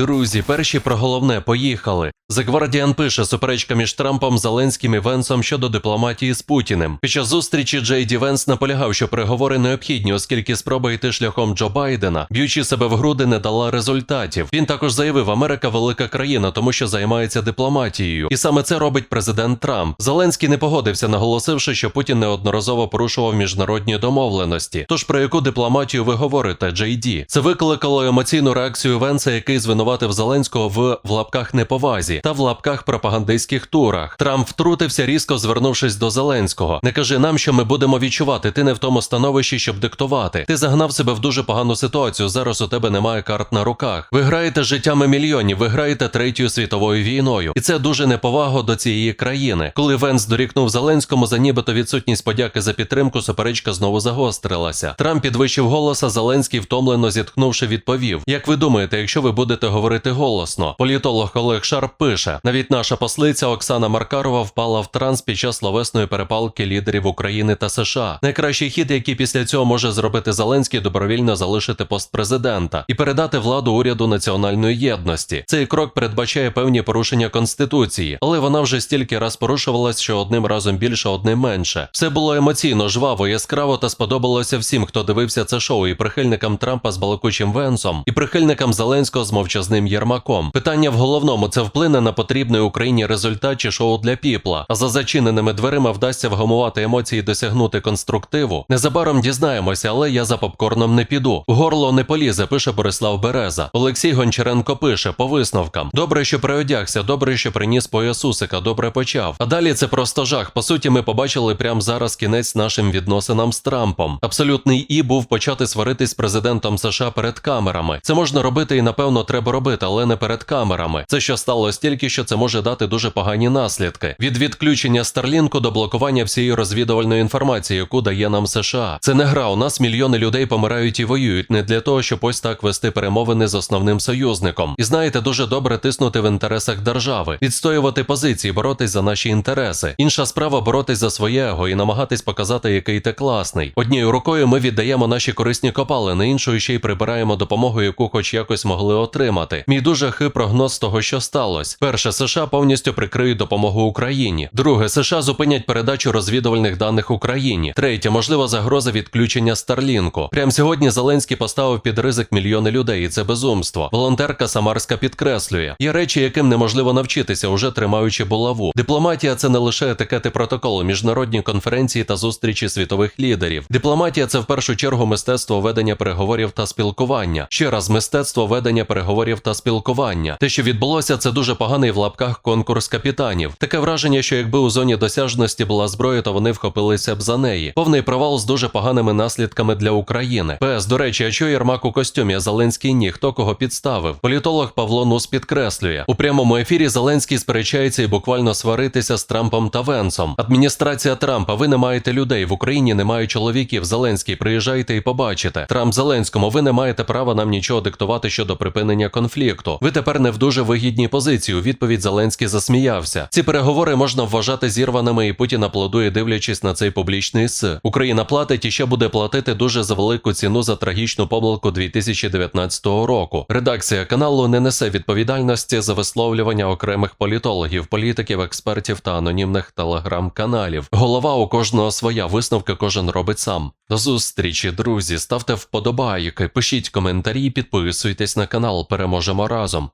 Друзі, перші про головне поїхали. The Guardian пише суперечка між Трампом, Зеленським і Венсом щодо дипломатії з Путіним. Під час зустрічі Джей Ді Венс наполягав, що переговори необхідні, оскільки спроба йти шляхом Джо Байдена, б'ючи себе в груди, не дала результатів. Він також заявив, Америка велика країна, тому що займається дипломатією, і саме це робить президент Трамп. Зеленський не погодився, наголосивши, що Путін неодноразово порушував міжнародні домовленості. Тож про яку дипломатію ви говорите, Джей Ді? Це викликало емоційну реакцію Венса, який звинуватив Зеленського в в лапках неповазі та в лапках пропагандистських турах. Трамп втрутився, різко звернувшись до Зеленського. Не кажи нам, що ми будемо відчувати. Ти не в тому становищі, щоб диктувати. Ти загнав себе в дуже погану ситуацію. Зараз у тебе немає карт на руках. Ви граєте життями мільйонів, ви граєте третьою світовою війною, і це дуже неповага до цієї країни. Коли Венс дорікнув Зеленському за нібито відсутність подяки за підтримку, суперечка знову загострилася. Трамп підвищив голоса. Зеленський, втомлено зітхнувши, відповів: Як ви думаєте, якщо ви будете говорити голосно? Політолог Олег Шарп пише: навіть наша послиця Оксана Маркарова впала в транс під час словесної перепалки лідерів України та США. Найкращий хід, який після цього може зробити Зеленський, добровільно залишити пост президента і передати владу уряду національної єдності. Цей крок передбачає певні порушення конституції, але вона вже стільки раз порушувалась, що одним разом більше, одним менше. Все було емоційно, жваво, яскраво та сподобалося всім, хто дивився це шоу, і прихильникам Трампа з балакучим Венсом, і прихильникам Зеленського з мовчазним Єрмаком. Питання в головному це вплине на потрібний Україні результат чи шоу для піпла. А за зачиненими дверима вдасться вгамувати емоції, досягнути конструктиву. Незабаром дізнаємося, але я за попкорном не піду. Горло не полізе, пише Борислав Береза. Олексій Гончаренко пише по висновкам: добре, що приодягся, добре, що приніс поясусика, добре почав. А далі це просто жах. По суті, ми побачили прямо зараз кінець нашим відносинам з Трампом. Абсолютний і був почати сваритись президентом США перед камерами. Це можна робити і напевно треба робити, але не перед камерами. Це що сталося тільки що це може дати дуже погані наслідки. Від відключення Старлінку до блокування всієї розвідувальної інформації, яку дає нам США. Це не гра. У нас мільйони людей помирають і воюють не для того, щоб ось так вести перемовини з основним союзником. І знаєте, дуже добре тиснути в інтересах держави, відстоювати позиції, боротись за наші інтереси. Інша справа боротись за своє его і намагатись показати, який ти класний. Однією рукою ми віддаємо наші корисні копалини, іншою ще й прибираємо допомогу, яку хоч якось могли отримати. Мій дуже хи прогноз того, що сталося. Перше, США повністю прикриють допомогу Україні. Друге, США зупинять передачу розвідувальних даних Україні. Третє, можлива загроза відключення Старлінку. Прямо сьогодні Зеленський поставив під ризик мільйони людей, і це безумство. Волонтерка Самарська підкреслює: є речі, яким неможливо навчитися, уже тримаючи булаву. Дипломатія це не лише етикети протоколу, міжнародні конференції та зустрічі світових лідерів. Дипломатія це в першу чергу мистецтво ведення переговорів та спілкування. Ще раз, мистецтво ведення переговорів та спілкування. Те, що відбулося, це дуже поганий в лапках конкурс капітанів. Таке враження, що якби у зоні досяжності була зброя, то вони вхопилися б за неї. Повний провал з дуже поганими наслідками для України. ПС, до речі, а що Єрмак у костюмі, а Зеленський ні, хто кого підставив? Політолог Павло Нус підкреслює у прямому ефірі. Зеленський сперечається і буквально сваритися з Трампом та Венсом. Адміністрація Трампа, ви не маєте людей в Україні, немає чоловіків. Зеленський, приїжджайте і побачите. Трамп Зеленському, ви не маєте права нам нічого диктувати щодо припинення конфлікту. Ви тепер не в дуже вигідній позиції. У відповідь Зеленський засміявся. Ці переговори можна вважати зірваними, і Путін аплодує, дивлячись на цей публічний с. Україна платить і ще буде платити дуже за велику ціну за трагічну помилку 2019 року. Редакція каналу не несе відповідальності за висловлювання окремих політологів, політиків, експертів та анонімних телеграм-каналів. Голова у кожного своя висновки кожен робить сам. До зустрічі, друзі. Ставте вподобайки, пишіть коментарі, підписуйтесь на канал. Переможемо разом.